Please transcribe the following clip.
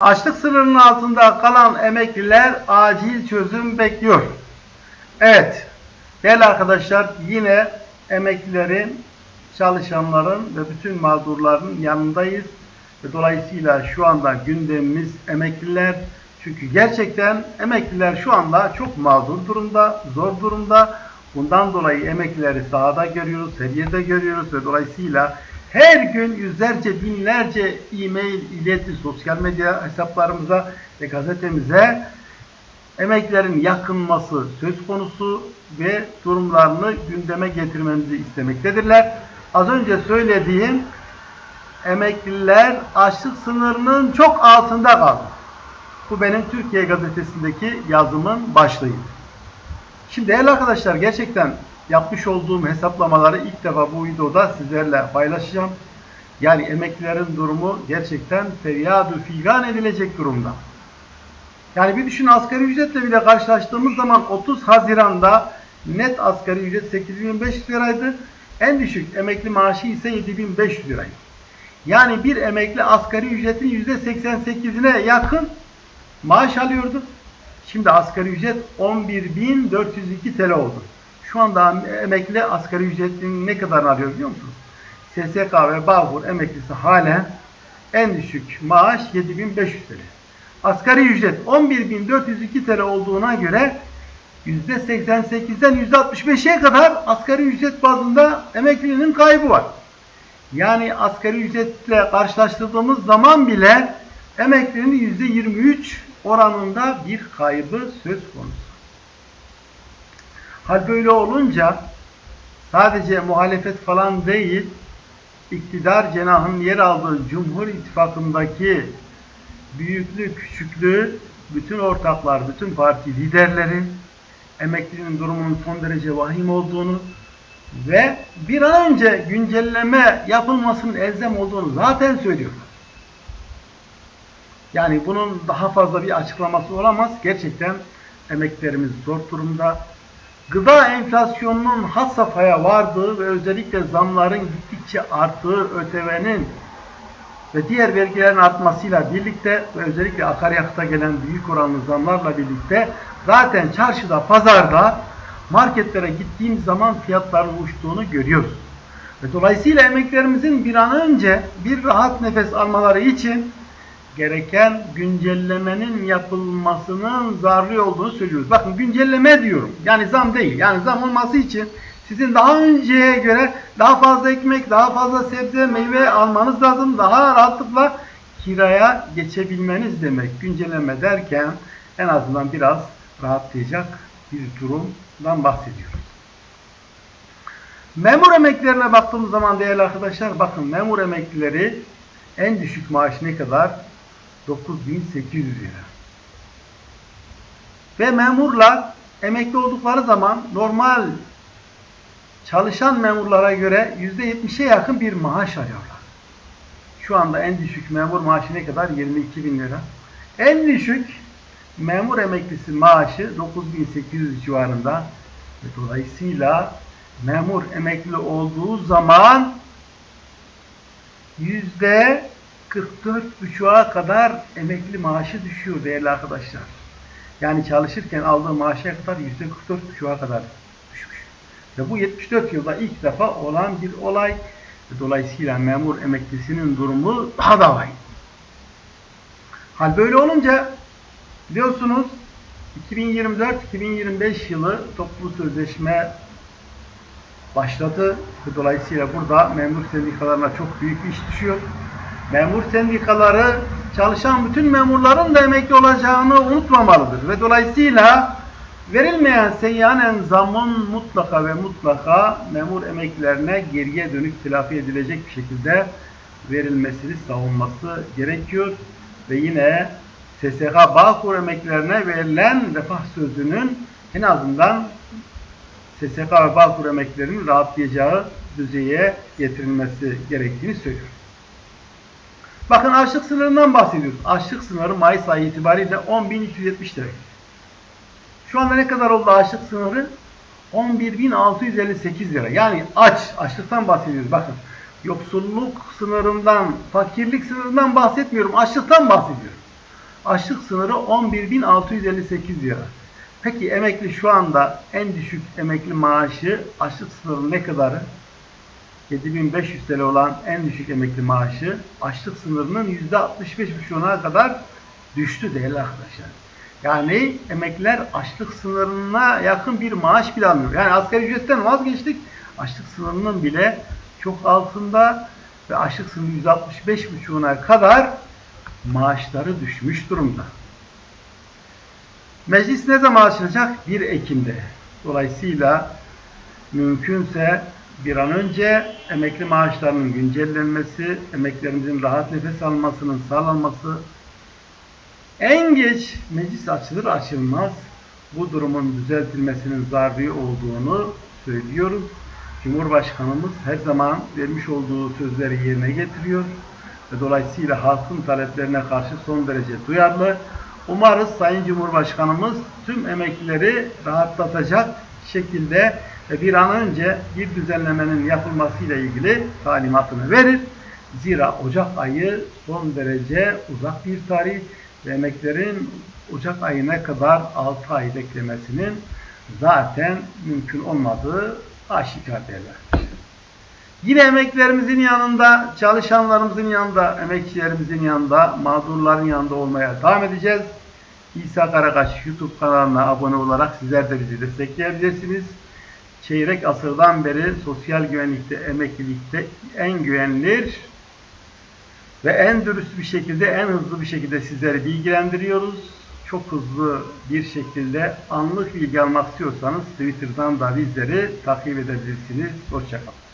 Açlık sınırının altında kalan emekliler acil çözüm bekliyor. Evet, değerli arkadaşlar yine emeklilerin, çalışanların ve bütün mağdurların yanındayız. Dolayısıyla şu anda gündemimiz emekliler. Çünkü gerçekten emekliler şu anda çok mağdur durumda, zor durumda. Bundan dolayı emeklileri sahada görüyoruz, her yerde görüyoruz ve dolayısıyla her gün yüzlerce, binlerce e-mail ileti sosyal medya hesaplarımıza ve gazetemize emeklerin yakınması söz konusu ve durumlarını gündeme getirmemizi istemektedirler. Az önce söylediğim emekliler açlık sınırının çok altında kaldı. Bu benim Türkiye gazetesindeki yazımın başlığıydı. Şimdi değerli arkadaşlar gerçekten yapmış olduğum hesaplamaları ilk defa bu videoda sizlerle paylaşacağım. Yani emeklilerin durumu gerçekten feryadu figan edilecek durumda. Yani bir düşün asgari ücretle bile karşılaştığımız zaman 30 Haziran'da net asgari ücret 8500 liraydı. En düşük emekli maaşı ise 7500 liraydı. Yani bir emekli asgari ücretin %88'ine yakın maaş alıyordu. Şimdi asgari ücret 11.402 TL oldu. Şu anda emekli asgari ücretin ne kadar alıyor biliyor musunuz? SSK ve Bağkur emeklisi halen en düşük maaş 7500 TL. Asgari ücret 11.402 TL olduğuna göre %88'den %65'e kadar asgari ücret bazında emeklinin kaybı var. Yani asgari ücretle karşılaştırdığımız zaman bile emeklinin %23 oranında bir kaybı söz konusu. Hal böyle olunca sadece muhalefet falan değil, iktidar cenahının yer aldığı Cumhur İttifakı'ndaki büyüklü, küçüklü, bütün ortaklar, bütün parti liderleri emeklinin durumunun son derece vahim olduğunu ve bir an önce güncelleme yapılmasının elzem olduğunu zaten söylüyorlar. Yani bunun daha fazla bir açıklaması olamaz. Gerçekten emeklerimiz zor durumda. Gıda enflasyonunun had safhaya vardığı ve özellikle zamların gittikçe arttığı ÖTV'nin ve diğer vergilerin artmasıyla birlikte ve özellikle akaryakıta gelen büyük oranlı zamlarla birlikte zaten çarşıda, pazarda, marketlere gittiğimiz zaman fiyatların uçtuğunu görüyoruz. Ve dolayısıyla emeklerimizin bir an önce bir rahat nefes almaları için gereken güncellemenin yapılmasının zaruri olduğunu söylüyoruz. Bakın güncelleme diyorum. Yani zam değil. Yani zam olması için sizin daha önceye göre daha fazla ekmek, daha fazla sebze, meyve almanız lazım. Daha rahatlıkla kiraya geçebilmeniz demek. Güncelleme derken en azından biraz rahatlayacak bir durumdan bahsediyoruz. Memur emeklilerine baktığımız zaman değerli arkadaşlar bakın memur emeklileri en düşük maaş ne kadar? 9800 lira. Ve memurlar emekli oldukları zaman normal çalışan memurlara göre %70'e yakın bir maaş alıyorlar. Şu anda en düşük memur maaşı ne kadar? 22 bin lira. En düşük memur emeklisi maaşı 9800 civarında. Ve dolayısıyla memur emekli olduğu zaman yüzde 44,5'a kadar emekli maaşı düşüyor değerli arkadaşlar. Yani çalışırken aldığı maaşa kadar %44,5'a kadar düşmüş. Ve bu 74 yılda ilk defa olan bir olay. Dolayısıyla memur emeklisinin durumu daha da vahim. Hal böyle olunca biliyorsunuz 2024-2025 yılı toplu sözleşme başladı. Dolayısıyla burada memur sendikalarına çok büyük iş düşüyor. Memur sendikaları çalışan bütün memurların da emekli olacağını unutmamalıdır. Ve dolayısıyla verilmeyen seyyanen zamın mutlaka ve mutlaka memur emeklilerine geriye dönük telafi edilecek bir şekilde verilmesini savunması gerekiyor. Ve yine SSK Bağkur emeklilerine verilen refah sözünün en azından SSK ve Bağkur emeklilerinin rahatlayacağı düzeye getirilmesi gerektiğini söylüyor. Bakın açlık sınırından bahsediyoruz. Açlık sınırı Mayıs ayı itibariyle 10.370 lira. Şu anda ne kadar oldu açlık sınırı? 11.658 lira. Yani aç, açlıktan bahsediyoruz. Bakın yoksulluk sınırından, fakirlik sınırından bahsetmiyorum. Açlıktan bahsediyorum. Açlık sınırı 11.658 lira. Peki emekli şu anda en düşük emekli maaşı açlık sınırı ne kadarı? 7500 TL olan en düşük emekli maaşı açlık sınırının %65,5'una kadar düştü değerli arkadaşlar. Yani emekliler açlık sınırına yakın bir maaş bile almıyor. Yani asgari ücretten vazgeçtik. Açlık sınırının bile çok altında ve açlık sınırı %65,5'una kadar maaşları düşmüş durumda. Meclis ne zaman açılacak? 1 Ekim'de. Dolayısıyla mümkünse bir an önce emekli maaşlarının güncellenmesi, emeklerimizin rahat nefes almasının sağlanması, en geç meclis açılır açılmaz bu durumun düzeltilmesinin zaruri olduğunu söylüyoruz. Cumhurbaşkanımız her zaman vermiş olduğu sözleri yerine getiriyor ve dolayısıyla halkın taleplerine karşı son derece duyarlı. Umarız Sayın Cumhurbaşkanımız tüm emeklileri rahatlatacak şekilde ve bir an önce bir düzenlemenin yapılmasıyla ilgili talimatını verir. Zira Ocak ayı son derece uzak bir tarih ve emeklerin Ocak ayına kadar 6 ay beklemesinin zaten mümkün olmadığı aşikar derler. Yine emeklerimizin yanında, çalışanlarımızın yanında, emekçilerimizin yanında, mağdurların yanında olmaya devam edeceğiz. İsa Karakaş YouTube kanalına abone olarak sizler de bizi destekleyebilirsiniz. Çeyrek asırdan beri sosyal güvenlikte, emeklilikte en güvenilir ve en dürüst bir şekilde, en hızlı bir şekilde sizleri bilgilendiriyoruz. Çok hızlı bir şekilde anlık bilgi almak istiyorsanız Twitter'dan da bizleri takip edebilirsiniz. Hoşçakalın.